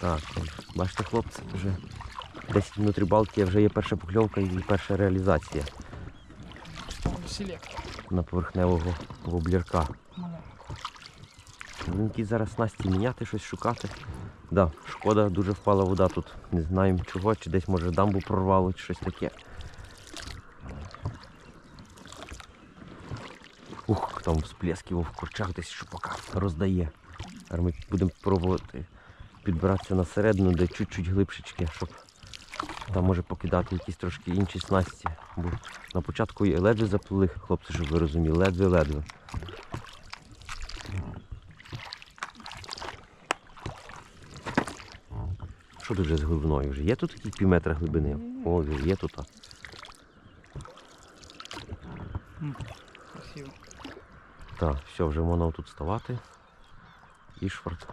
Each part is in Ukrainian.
Так, бачите, хлопці, вже 10 минут рибалки, вже є перша покльовка і перша реалізація Селектор. на поверхневого воблірка. Ну, Він якийсь зараз снасті міняти, щось шукати. Да, шкода, дуже впала вода тут. Не знаємо чого, чи десь може дамбу прорвало, чи щось таке. Ух, там всплески в корчах десь шупака роздає. Ми будемо пробувати підбиратися на середину, де чуть-чуть глибшечки, щоб там може покидати якісь трошки інші снасті. Бо на початку і ледве заплили, хлопці, щоб ви розуміли, ледве-ледве. Що тут вже з глибиною? Вже є тут якісь пів метра глибини? О, є тут. красиво. Так, все, вже можна тут ставати. І шварт.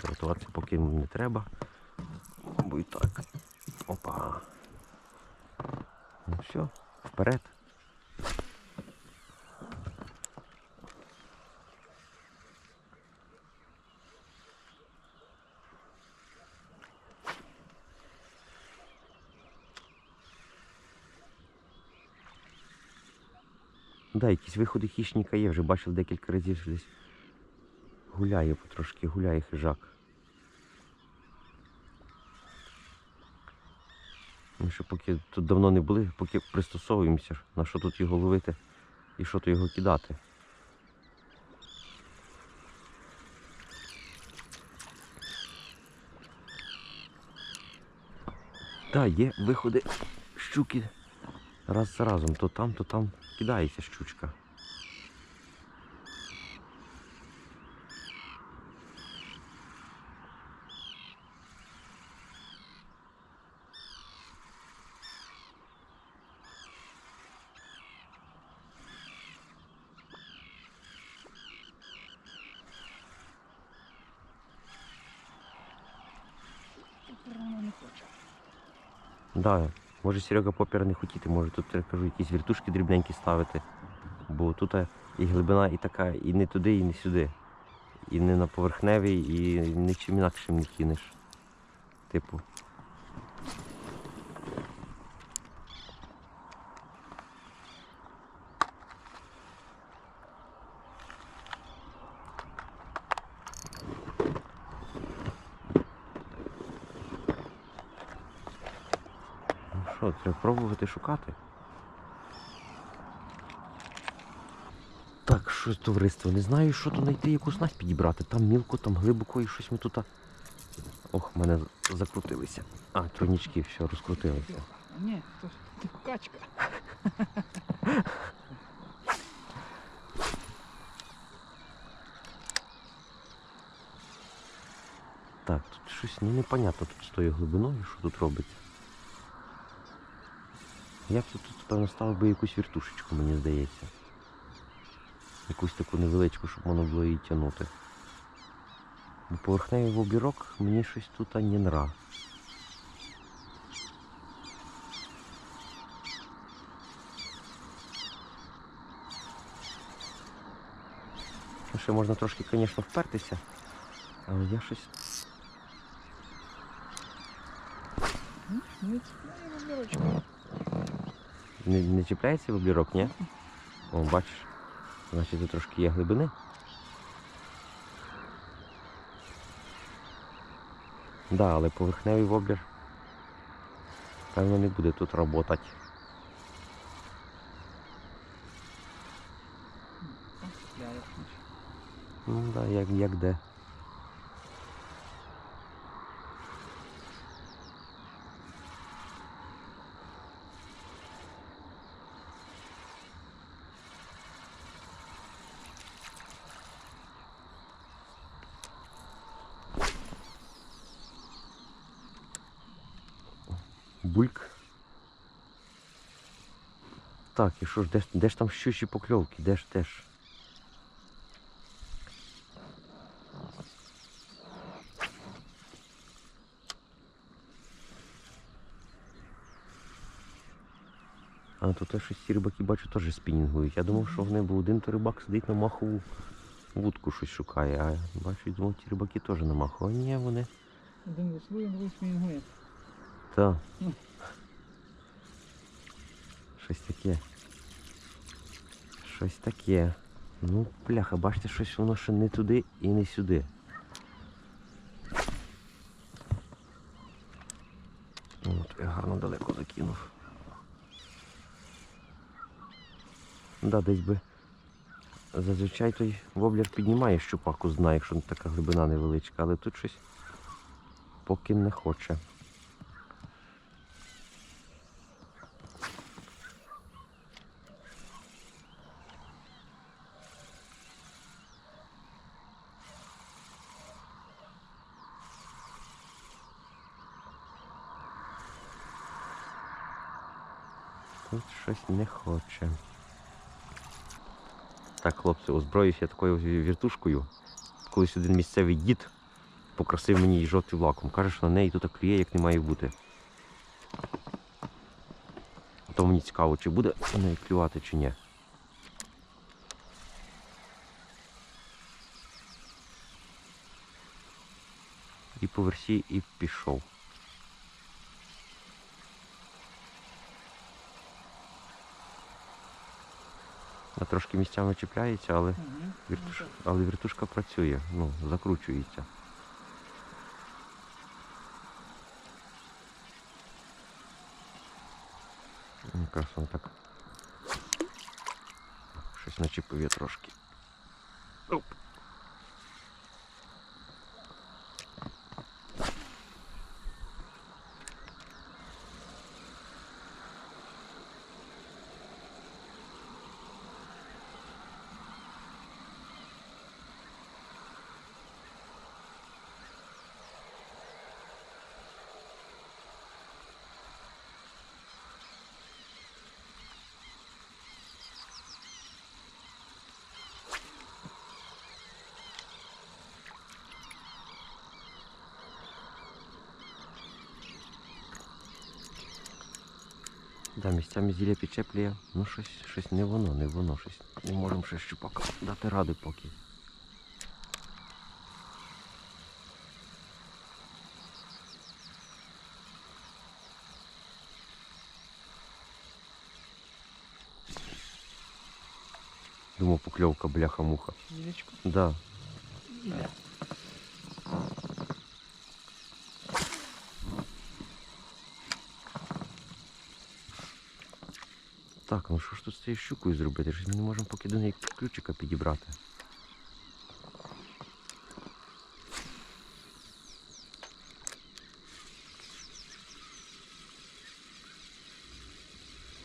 Швартуватися поки не треба. Бо і так. Опа. Ну все, вперед. Да, якісь виходи хищника є, вже бачив декілька разів що десь гуляє потрошки, гуляє хижак. Ми ще поки тут давно не були, поки пристосовуємося, на що тут його ловити і що тут його кидати. Та, є виходи щуки раз за разом, то там, то там кидається щучка. Да, може Серега попера не хотіти, може тут кажу, якісь віртушки дрібненькі ставити. Бо тут і глибина і така, і не туди, і не сюди. І не на поверхневій, і нічим інакшим не кинеш. Типу. Ну що, треба пробувати шукати. Так, щось товариство, не знаю, що тут знайти, яку снасть підібрати. Там мілко, там глибоко і щось ми тут. Ох, в мене закрутилися. А, тройнички, все, розкрутилися. Ні, то, то качка. Так, тут щось ну, непонятно тут з тою глибиною, що тут робиться. Я б тут, тут певно, ставив би якусь віртушечку, мені здається. Якусь таку невеличку, щоб можна було її тягнути. Бо поверхневий вобірок мені щось тут не нра. Ну, Ще можна трошки, звісно, впертися, але я щось М? Не. Не, чіпляється вибірок, ні? О, бачиш. Значить тут трошки є глибини. Да, але поверхневий воблер певно не буде тут працювати. Ну да, як, як де. Бульк. Так, і що ж, де, ж- де ж там щучі покльовки? Де ж, де ж? А тут теж ці рибаки бачу теж спінінгують. Я думав, що в небо один то рибак сидить на махову вудку щось шукає, а бачу, думав, ті рибаки теж на маху. А ні, вони Один веслує, другий. Та. Ну. Щось таке. Щось таке. Ну, бляха, бачите, щось воно ще не туди і не сюди. От, я гарно далеко закинув. Да, десь би. Зазвичай той воблер піднімає щупаку з дна, якщо така глибина невеличка, але тут щось поки не хоче. Тут щось не хоче. Так, хлопці, озброївся такою віртушкою. Колись один місцевий дід покрасив мені її жовтим лаком. Каже, що на неї тут клює, як не має бути. А То мені цікаво, чи буде на неї клювати, чи ні. І по версі, і пішов. А трошки місцями чіпляється, але, Угу. віртуш... але віртушка працює, ну, закручується. Якраз он так. Щось начіпує трошки. Оп. Да, місцями зілля підчеплює. Ну щось, щось не воно, не воно, щось. Не можемо ще щупака дати ради поки. Думав, покльовка бляха-муха. Зілечко. Да. Так, ну що ж тут з цією щукою зробити? Ми не можемо поки до неї ключика підібрати.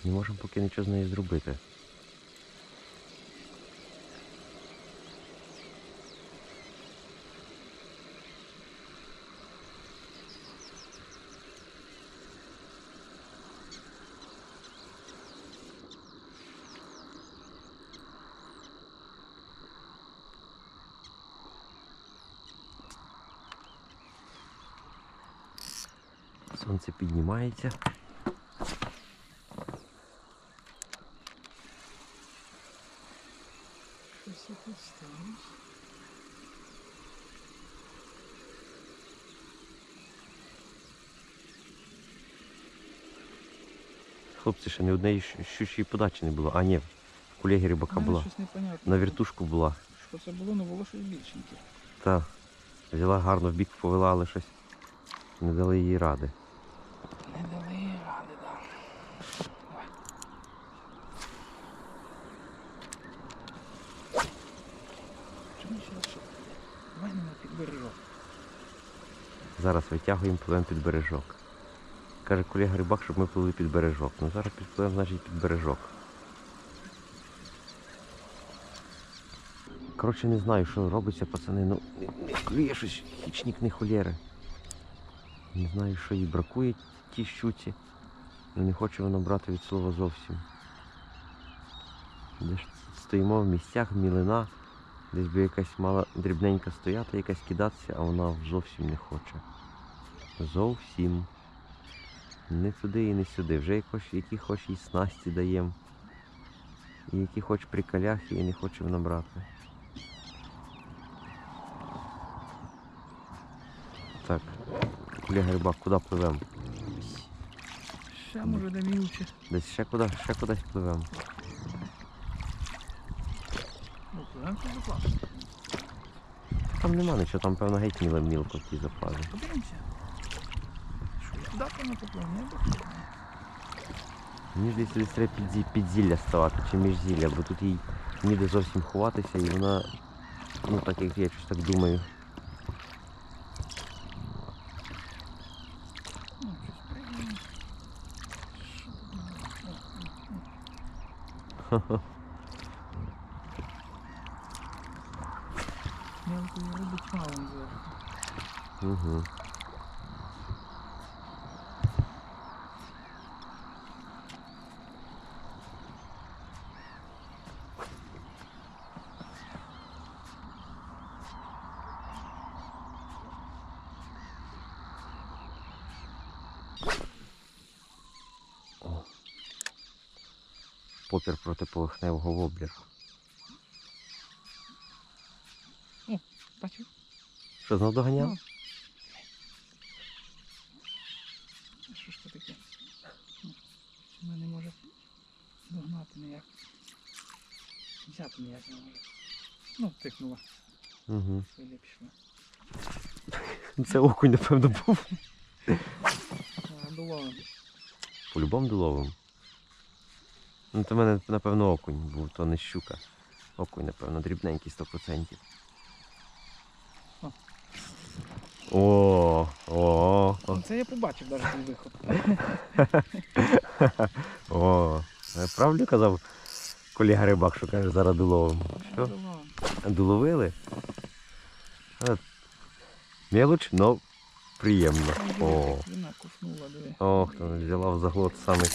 Не можемо поки нічого з нею зробити. Піднімається. Щось якось сталося. Хлопці, ще ні однієї щучої подачі не було. А ні, в колеги рибака була. На вертушку була. Що це було, але було щось більшеньке. Та взяла гарно в бік повела, але щось не дали їй ради. Не дали ради, да. Чому ще раз? Давай мене підбережок. Зараз витягуємо, пливемо під бережок. Каже колега рибак, щоб ми плили під бережок. Ну зараз підпливемо, значить під бережок. Коротше, не знаю, що робиться, пацани. Ну, не клює щось, хічник не холєри. Не знаю, що їй бракує тій щуці. Ну, Не хоче вона брати від слова зовсім. Де ж стоїмо в місцях, мілина, десь би якась мала дрібненька стояти, якась кидатися, а вона зовсім не хоче. Зовсім. Не туди і не сюди. Вже якось, які хоч і снасті даємо. І які хоч приколяхи і не хоче вона брати. Так, Колега рибак, куди пливемо? Ще може де мілче. Десь ще куди, ще кудись пливемо. Ну, пливемо тут заплавати. Там нема нічого, там певно геть міло мілко в тій заплаві. Подивимося. Що, куди ми попливемо? Не допливемо. Мені здається, десь треба під, зі- під зілля ставати чи між зілля, бо тут їй ніде зовсім ховатися і вона, ну так як я щось так думаю. Ну, щось прийдемо. Що тут у нас? О, о, о. Мелкої риби мало Попір протиповерхневого воблера. Бачив? Що знов доганяв? Ну. Що ж це таке? Ну, Вона не може догнати ніяк. Взяти ніяк не може. Ну, тикнула, Угу. вилі пішла. Це окунь, напевно, був. Доловим. По-любому доловим. Ну, то в мене, напевно, окунь був, то не щука. Окунь, напевно, дрібненький 100%. О. О, о, Ну, Це я побачив навіть цей виход. о. Я правильно казав колега рибак, що каже, зараз доловим. Що? Доловили? Мелоч, но приємно. О, Вона куснула, диви. ох, то взяла в заглот самий.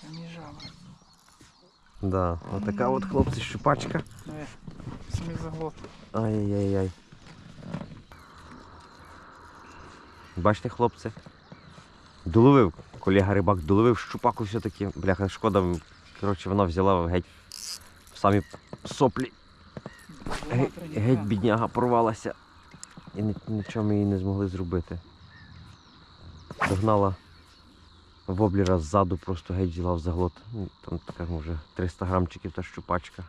Самі жаба. Да, отака от хлопці щупачка. Самі заглот. Ай-яй-яй. Бачите, хлопці? Доловив. Колега рибак доловив щупаку все-таки. Бляха, шкода. Коротше, вона взяла геть в самі соплі. Геть, бідняга порвалася. І нічого ми їй не змогли зробити. Догнала воблера ззаду, просто геть взяла в заглот. Ну, Там така, може, 300 грамчиків та щупачка.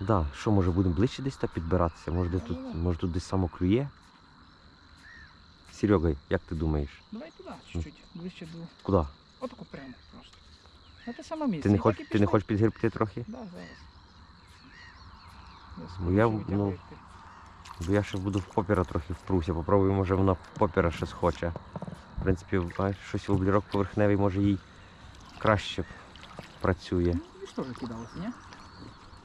Да, що може будемо ближче десь та підбиратися? Може, де тут, може тут десь само клює? Серега, як ти думаєш? Давай туди, чуть-чуть, ближче до... Куди? Отако прямо просто. На те саме місце. Ти не, І хоч, так і ти не пішло. хочеш підгребти трохи? Да, зараз. Я Ну, я, ну. Бо я ще буду в попіра трохи впруся. Попробую, може вона в попіра ще схоче. В принципі, бачиш, щось воблерок поверхневий, може їй краще працює. Ну, ви ж кидалося, ні?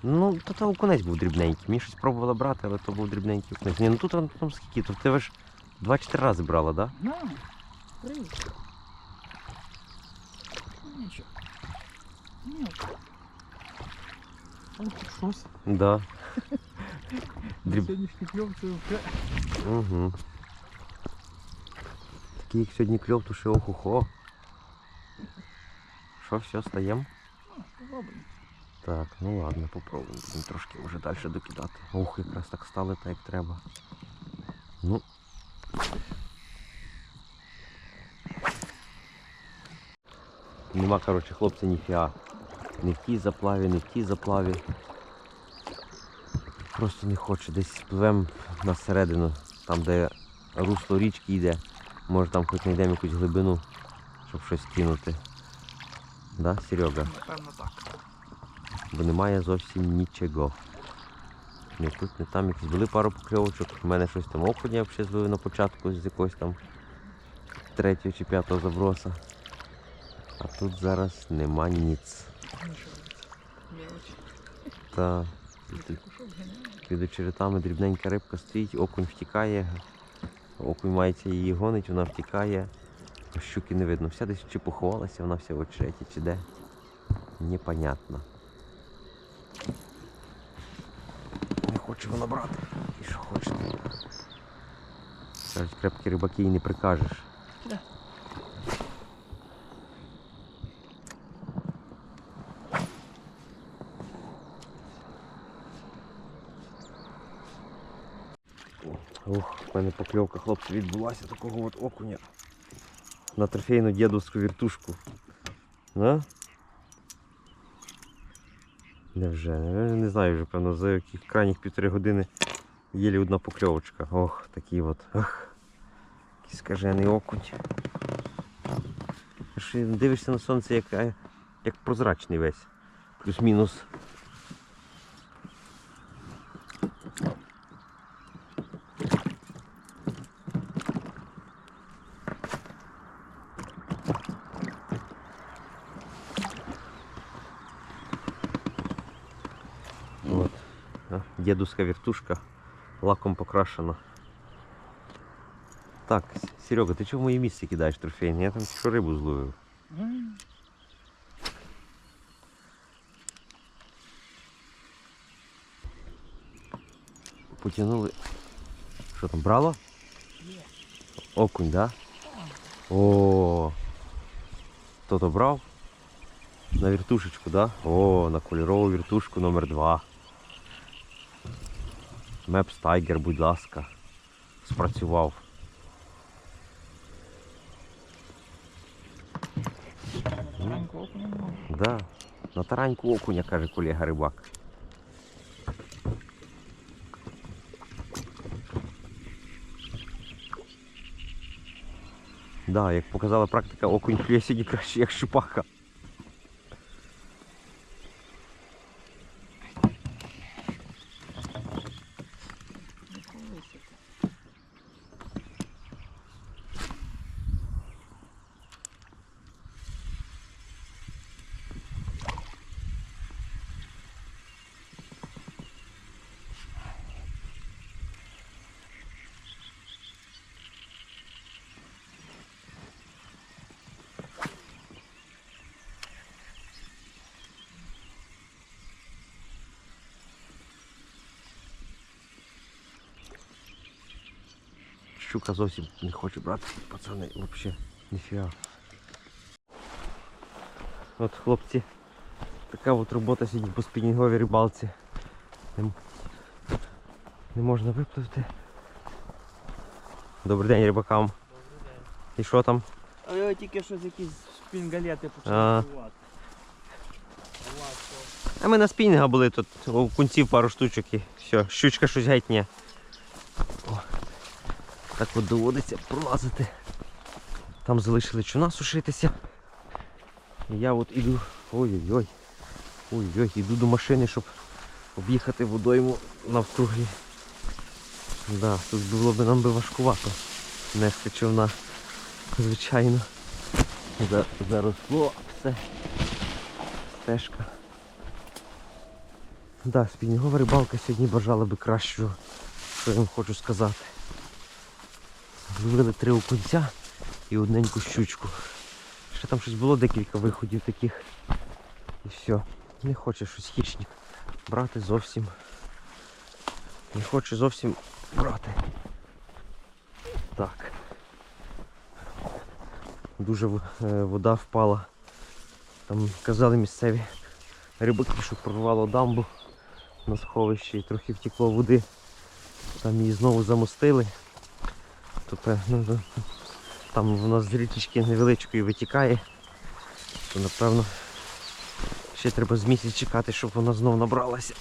Ну, то то окунець був дрібненький. Мені щось пробувала брати, але то був дрібненький окунець. Ні, ну тут там, там скільки, то ти ж 2-4 рази брала, так? Да? На, привіт. Ну, Нічого. Ні. Ось тут щось. Да. На Дріб... сьогоднішній кльов це вже... Угу. Такий як сьогодні кльов, то ще охо-хо. Що, все, стаємо? А, спробуємо. Так, ну ладно, попробуємо. Будемо трошки вже далі докидати. Ух, якраз так стали так, як треба. Ну. Нема, коротше, хлопця ніфіга. Не в тій заплаві, не в тій заплаві. Просто не хоче. Десь пливемо на середину, там де русло річки йде. Може там хоч знайдемо якусь глибину, щоб щось кинути. Да, Серега? Напевно так. бо немає зовсім нічого. Не тут, не там якісь були пару покльовочок. У мене щось там окуня взагалі зловив на початку з якогось там третього чи п'ятого заброса. А тут зараз нема ніц. Та під очеретами дрібненька рибка стоїть, окунь втікає. Окунь мається її гонить, вона втікає. Щуки не видно. Вся десь чи поховалася, вона вся в очереті, чи де. Непонятно. Не хоче вона брати. І що хоче. Кажуть, крепкі рибаки і не прикажеш. Да. Ух, в мене покльовка, хлопці, відбулася такого от окуня. На трофейну дідовську віртушку. На? Невже? Невже? Не знаю вже, певно, за яких крайніх півтори години єлі одна покльовочка. Ох, такий от. Ох. Який скажений окунь. Дивишся на сонце, як, як прозрачний весь. Плюс-мінус. Вот. Дедушка вертушка, лаком покрашена. Так, Серега, ти чого в моє місце кидаєш трофейне? Я там що рибу зловив. М, Потянули. Що там, брало? Окунь, да? О. Хто то брав? На вертушечку, да? О, на кольорову вертушку номер 2 Мепс Тайгер, будь ласка. Спрацював. тараньку окуня. Да. На тараньку окуня, каже колега рибак. Да, як показала практика, окунь клює сьогодні краще, як щупака. Щука зовсім не хоче брати, пацани, взагалі, ніфіга. От хлопці, така от робота сьогодні по спінінговій рибалці. Не, не можна випливти. Добрий день рибакам. Добрий день. І що там? А тільки щось якісь шпінгалети А. почали кувати. А ми на спінінга були тут, у кунців пару штучок і все, щучка щось геть ні. Так от доводиться пролазити. Там залишили чуна сушитися. Я от іду. Ой-ой-ой. Ой-ой, іду до машини, щоб об'їхати водойму навкруги. Да, тут було б нам би важкувато нести човна. Звичайно. Заросло все. Стежка. Да, спінінгова рибалка сьогодні бажала би кращого, що я вам хочу сказати. Зловили три окунця і одненьку щучку. Ще там щось було декілька виходів таких. І все. Не хоче щось хищник брати зовсім. Не хоче зовсім брати. Так. Дуже е, вода впала. Там казали місцеві рибаки, що прорвало дамбу на сховищі і трохи втекло води. Там її знову замостили. То, певно, ну, там воно з річечки невеличкої витікає. То напевно ще треба з місяць чекати, щоб вона знову набралася.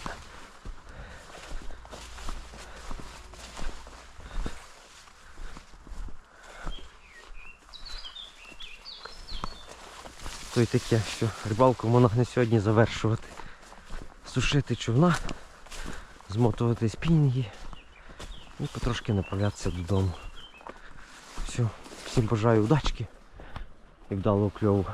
То й таке, що рибалку можна на сьогодні завершувати. Сушити човна, змотувати спінінги і потрошки направлятися додому. Все, всім бажаю удачки і вдалого кльову.